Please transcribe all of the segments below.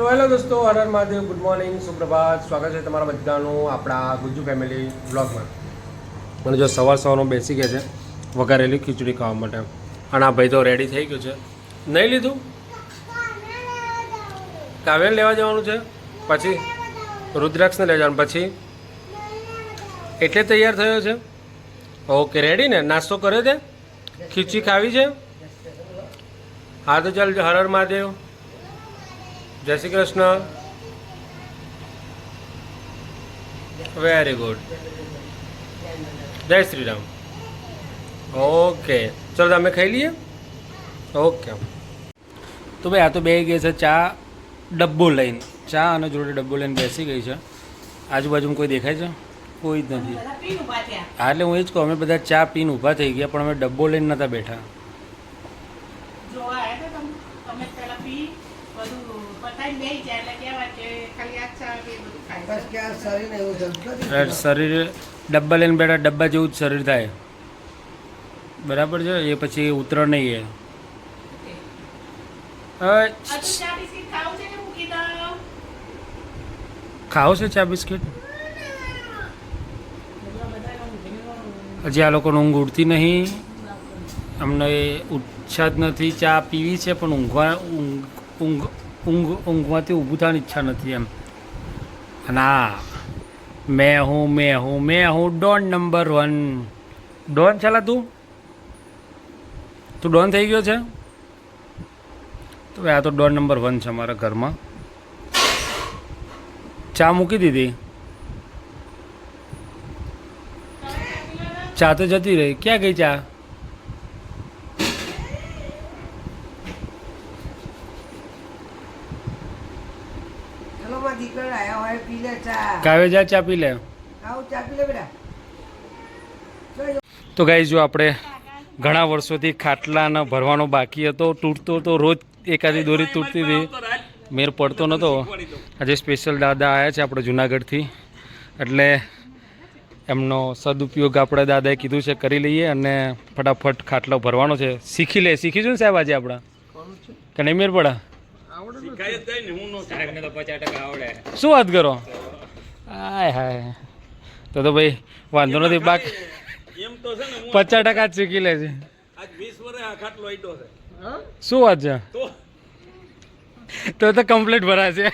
તો હેલો દોસ્તો હરર Mahadev, good morning, સુપ્રભાત, સ્વાગત છે તમારા બધાનું આપણા ગુજ્જુ ફેમિલી બ્લોગમાં અને જો સવાર સવારનું બેસી ગયા છે, વઘારેલી ખીચડી ખાવા માટે. અને આ ભાઈ તો રેડી થઈ ગયું છે. નહીં લીધું? કાવ્યને લેવા જવાનું છે? પછી? રુદ્રાક્ષને લઈ જવાનું. પછી? એટલે તૈયાર થયો છે? ઓકે રેડી ને? નાસ્તો કર્યો છે? ખીચડી ખાવી છે? હા, તો ચાલ હરર મહાદેવ. જય શ્રી કૃષ્ણ. વેરી ગુડ જય શ્રી રામ. ઓકે ચલો તમે ખાઈ લઈએ. ઓકે તો ભાઈ આ તો બે ગઈ છે ચા ડબ્બો લઈને. ચા અને જોડે ડબ્બો લઈને બેસી ગઈ છે. આજુબાજુમાં કોઈ દેખાય છે? કોઈ જ નથી. હા, એટલે હું એ જ કહું, અમે બધા ચા પીને ઊભા થઈ ગયા, પણ અમે ડબ્બો લઈને નહોતા બેઠા જોવા આવ્યા હતા તમે તમે પેલા પી બધું પતાઈને બેસી જાય એટલે કહેવાય કે ખાલી આ ચા કે બધું ખાય બસ છે. કે આ શરીરને એવું જમતો જ એટલે શરીર ડબ્બા લઈને બેઠા ડબ્બા જેવું જ શરીર થાય. બરાબર છે? એ પછી ઉતર નહીં એ. ખાવું છે કે મૂકી દઉં? ખાઓ છે ચા બિસ્કિટ? હજી આ લોકોને ઊંઘ ઉડતી નહીં. અમને ઈચ્છા જ નથી ચા પીવી છે પણ ઊંઘવા ઊંઘ ઊંઘ ઊંઘ ઊંઘમાંથી ઊભું થવાની ઈચ્છા નથી એમ. અને આ, મેં હું મેં હું મેં હું, ડોન નંબર વન. ડોન છેલા તું? તું ડોન થઈ ગયો છે? તો આ તો ડોન નંબર વન છે અમારા ઘરમાં. ચા મૂકી દીધી? ચા તો જતી રહી. ક્યાં ગઈ ચા? માં દીકરા આયા હોય પી લે ચા. કાવે જા ચા પી લે. આવું ચા પી લે બેટા. તો ગાઈ જો આપણે ઘણા વર્ષોથી ખાટલાનો ભરવાનો બાકી હતો. તૂટતો તો રોજ એકાદી દોરી તૂટતી હતી. મેર પડતો નહોતો આજે સ્પેશિયલ દાદા આવ્યા છે આપણે જુનાગઢથી. એટલે એમનો સદુપયોગ આપણે દાદાએ કીધું છે કરી લઈએ અને ફટાફટ ખાટલો ભરવાનો છે. શીખી લે. શીખીશું ને સાહેબ આજે આપણા? કે નહીં મેર પડે શું વાત કરો? હાય હાય. તો તો ભાઈ વાંધો નથી બાકી એમ તો છે ને હું પચાસ ટકા જ શીખી લે છે. શું વાત છે? તો તો કમ્પ્લેટ ભરાશે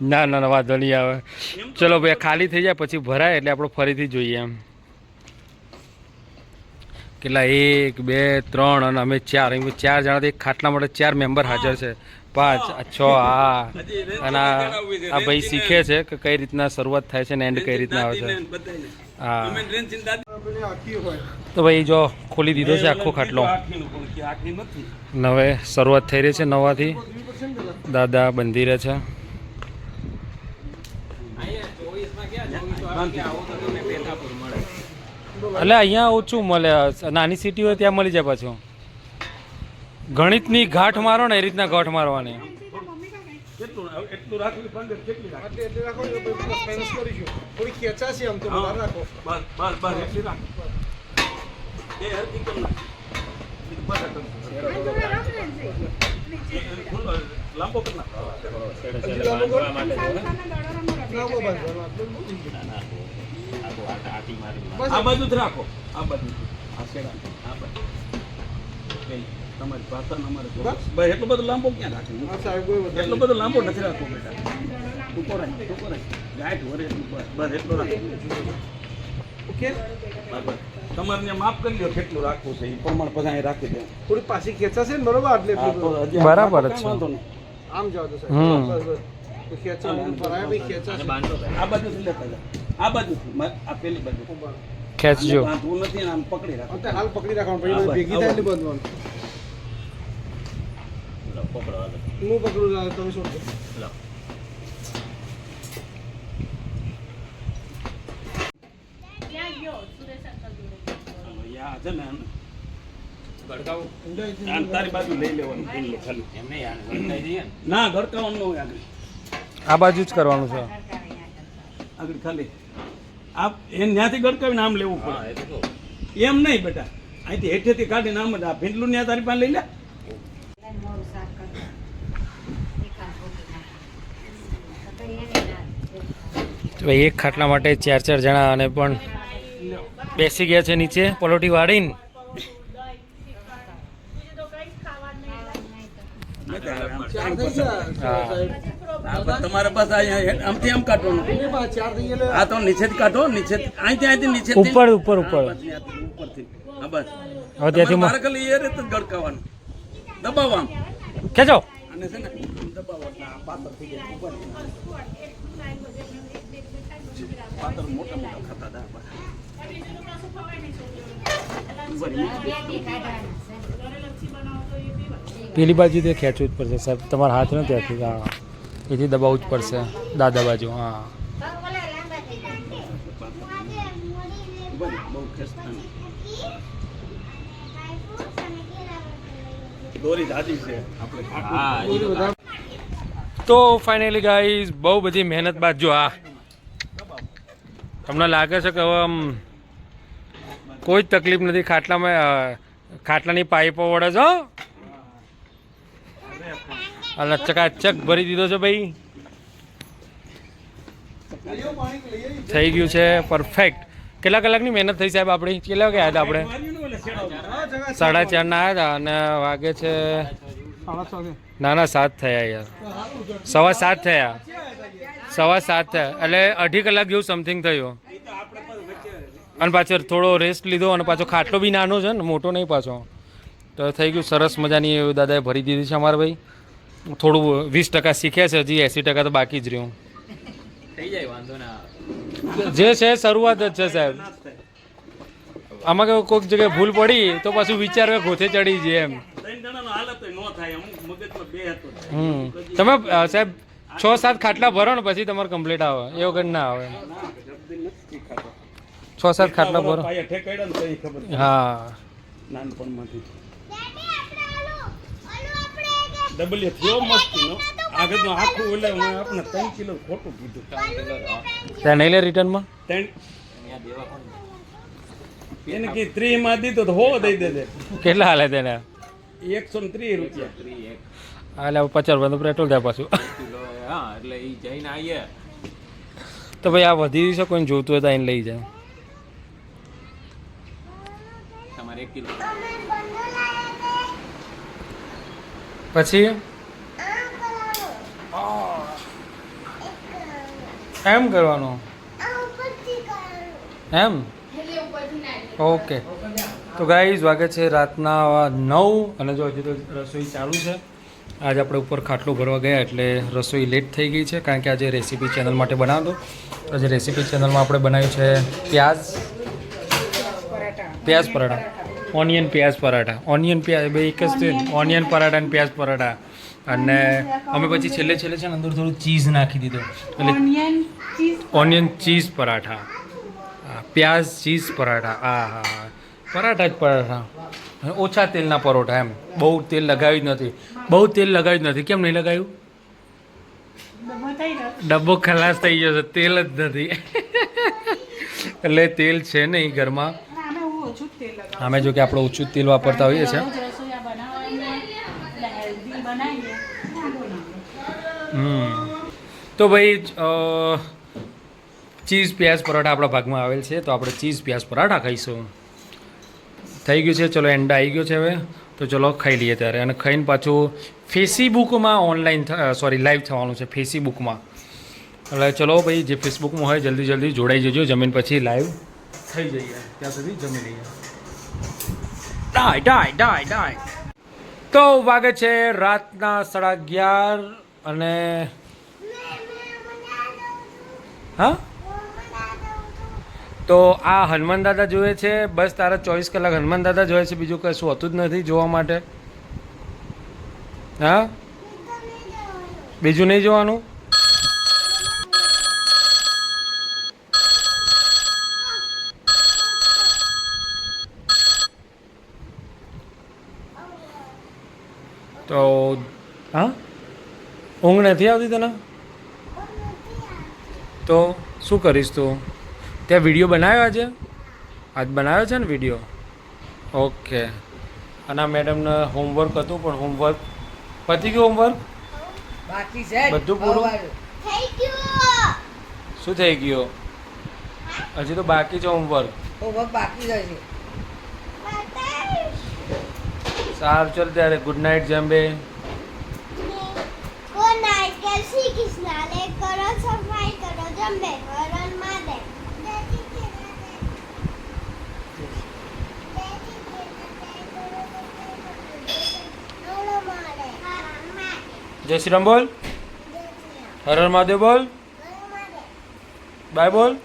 ના ના ના વાંધો નહીં આવે. ચલો ભાઈ ખાલી થઈ જાય પછી ભરાય એટલે આપણે ફરીથી જોઈએ એમ. કેટલા? એક, બે, ત્રણ અને અમે ચાર. એમ ચાર જણા એક ખાટલા માટે ચાર મેમ્બર હાજર છે. પાંચ છ આ અને આ ભાઈ શીખે છે કે કઈ રીતના શરૂઆત થાય છે ને એન્ડ કઈ રીતના આવે છે. હા. તો ભાઈ જો ખોલી દીધો છે આખો ખાટલો. આખીનું પણ કે આખી નથી ને હવે શરૂઆત થઈ રહી છે નવાથી. દાદા બંધી રહે છે. એટલે અહીંયા ઓછું મળે. નાની સિટી હોય ત્યાં મળી જાય પાછું. ગણિતની ગાંઠ મારો ને એ રીતના ગાંઠ મારવાની. લાંબો કર નાખ. આ બાજુ જ રાખો. આ બધું. આ શેડા આ તમારી ભાષા અમારે. બસ. એટલો બધો લાંબો ક્યાં રાખે? એટલો બધો લાંબો નથી રાખવો બેટા. ટૂંકો રાખ ટૂંકો રાખ ગાંઠ વરે બસ. બસ એટલો રાખો. ઓકે. બરાબર તમારે ત્યાં માપ કરી લો કેટલું રાખવું છે એ પ્રમાણ પછી અહીં રાખી દે. થોડી પાછી ખેંચાશે ને બરોબર? એટલે બરાબર છે. વાંધો નહીં. આમ જાવ તો. સાહેબ. બસ બસ ખેંચાશે આ બાજુથી લેતા જાઓ. આ બાજુ આ પેલી બાજુ ખેંચજો. બાંધવું નથી આમ પકડી રાખો. અત્યારે હાલ પકડી રાખવાનું પછી ભેગી થાય એટલે બાંધવાનું. હું પકડું છું, તમે શું ત્યાં ગયો સુરેશ અંકલ જોડે. યા છે ને તારી બાજુ લઈ લેવાનું ના. ગડકાવાનું ન હોય આ બાજુ જ કરવાનું છે. આગળ ખાલી. આપ એ ત્યાંથી ગડકાવીને આમ લેવું પડે. એમ નહીં બેટા. અહીંથી હેઠેથી કાઢીને આમ જ આ ભીંડલું ત્યાં તારી પાસે લઈ લે. ભાઈ એક ખાટલા માટે ચાર ચાર જણા અને પણ બેસી ગયા છે નીચે. પલોટી વાળીને. હા. બસ તમારે પાસે અહીંયા આમથી આમ કાઢવાનું? આ તો નીચે કાઢો નીચે અહીંથી અહીંથી નીચે ઉપર ઉપર ઉપર. ઉપરથી. હા બસ. હવે ત્યાંથી મારે ખાલી એ રીતે જ ગડકાવાનું દબાવો આમ. ખેંચો. અને છે ને આમ દબાવો એટલે આ પાતળ થઈ જાય ઉપર. પાતળ મોટા મોટા ખાતા હતા બસ. પેલી બાજુથી ખેંચવું જ પડશે સાહેબ. તમારા હાથ ને ત્યાંથી હા. એથી દબાવવું જ પડશે. દાદા બાજુ, હા. તો ફાઇનલી ગાઈઝ બહુ બધી મહેનત બાદ જો આ તમને લાગે છે કે હવે આમ કોઈ જ તકલીફ નથી, ખાટલામાં ખાટલાની પાઇપો વડે છો અને ચકાચક ભરી દીધો છે ભાઈ. થઈ ગયું છે પરફેક્ટ કેટલા કલાકની મહેનત થઈ સાહેબ આપણી? કેટલા વાગે આવ્યા આપણે? સાડા ચારના આવ્યા હતા અને વાગે છે ના ના સાત થયા યાર. સવા સાત થયા. સવા સાત થયા. એટલે અઢી કલાક જેવું સમથિંગ થયું. અને પાછો થોડો રેસ્ટ લીધો અને પાછો ખાટલો બી નાનો છે ને, મોટો નહીં પાછો. તો થઈ ગયું સરસ મજાની દાદાએ ભરી દીધી છે અમારા ભાઈ. થોડું વીસ ટકા શીખ્યા છે હજી એંસી ટકા તો બાકી જ રહ્યું. જે છે શરૂઆત જ છે સાહેબ. આમાં કે કોઈક જગ્યાએ ભૂલ પડી તો પાછું વિચારવે ગોથે ચડી જાય એમ. ત્રણ જણાનો હાલત ન થાય અમુક મગજમાં બે હતો. હમ. તમે સાહેબ છ સાત ખાટલા ભરો ને પછી તમારે કમ્પ્લીટ આવે. એ વગર ના આવે. છ સાત ખાટલા ભરો. ને. હા. નાનપણમાંથી. ડબલિયો થયો મસ્તીનો આગળનો આખું ઓલે હું આપણે ત્રણ કિલો ખોટું કીધું ત્યાં નહીં લે રિટર્નમાં ત્રણ એને કે ત્રીસમાં દીધો તો હો દઈ દેજે. કેટલા હાલે તેને? એકસો ને ત્રીસ રૂપિયા. હાલે પચાસ રૂપિયા પેટ્રોલ થાય પાછું. હા એટલે એ જઈને આવીએ. તો ભાઈ આ વધી છે કોઈને જોતું હોય તો લઈ જાય. તમારે એક કિલો. પછી? એમ કરવાનું? એમ? ઓકે. તો ગાઈઝ, વાગે છે રાતના નવ અને જો હજી તો રસોઈ ચાલુ છે. આજે આપણે ઉપર ખાટલો ભરવા ગયા એટલે રસોઈ લેટ થઈ ગઈ છે, કારણ કે આજે રેસીપી ચેનલ માટે બનાવતો. આજે રેસીપી ચેનલમાં આપણે બનાવ્યું છે પ્યાઝ પ્યાઝ પરાઠા. ઓનિયન પ્યાજ પરાઠા ઓનિયન પ્યાજ બે એક જ ઓનિયન પરાઠા અને પ્યાજ પરાઠા અને અમે પછી છેલ્લે છેલ્લે છે ને અંદર થોડું ચીઝ નાખી દીધું. એટલે ઓનિયન ચીઝ પરાઠા પ્યાજ ચીઝ પરાઠા હા હા હા. પરાઠા જ પરાઠા ઓછા તેલના પરોઠા એમ. બહુ તેલ લગાવ્યું જ નથી. બહુ તેલ લગાવ્યું જ નથી. કેમ નહીં લગાવ્યું? ડબ્બો ખલાસ થઈ ગયો છે. તેલ જ નથી. એટલે તેલ છે નહીં ઘરમાં આમે હું ઓછું જ તેલ લગાવું અમે જો કે આપણે ઓછું તેલ વાપરતા હોઈએ છીએ. હમ. તો ભાઈ ચીઝ પ્યાઝ પરાઠા આપણા ભાગમાં આવેલ છે તો આપણે ચીઝ પ્યાઝ પરાઠા ખાઈશું. થઈ ગયું છે ચલો એન્ડા આવી ગયો છે હવે. તો ચલો ખાઈ લઈએ ત્યારે અને ખાઈને પાછું ફેસીબુકમાં ઓનલાઈન સોરી લાઈવ થવાનું છે ફેસીબુકમાં. એટલે ચલો ભાઈ જે ફેસબુકમાં હોય જલ્દી જલ્દી જોડાઈ જજો જમીન પછી લાઈવ થઈ જઈએ. ત્યાં સુધી જમી લઈએ. ડાય ડાય ડાય ડાય. તો વાગે છે રાતના સાડા અગિયાર અને હા? તો આ હનુમાન દાદા જોઈએ છે. બસ તારા ચોવીસ કલાક હનુમાન દાદા જોયે છે. બીજું કશું હોતું જ નથી જોવા માટે. હા? બીજું નહીં જોવાનું? તો હા? ઊંઘ નથી આવતી તને? તો શું કરીશ તું? ત્યાં વીડિયો બનાવ્યો આજે? આજ બનાવ્યો છે ને વીડિયો ઓકે અને મેડમને હોમવર્ક હતું પણ હોમવર્ક પતી ગયું હોમવર્ક બાકી છે બધું પૂરું? શું થઈ ગયું? હજી તો બાકી છે હોમવર્ક હોમવર્ક બાકી રહેશે સારું ચાલ ત્યારે ગુડ નાઇટ જમ્બે શ્રી કૃષ્ણ લે કરો સફાઈ કરો જમે હરણ માદે જય શ્રી રામ બોલ હર હર મહાદેવ બોલ બાય બોલ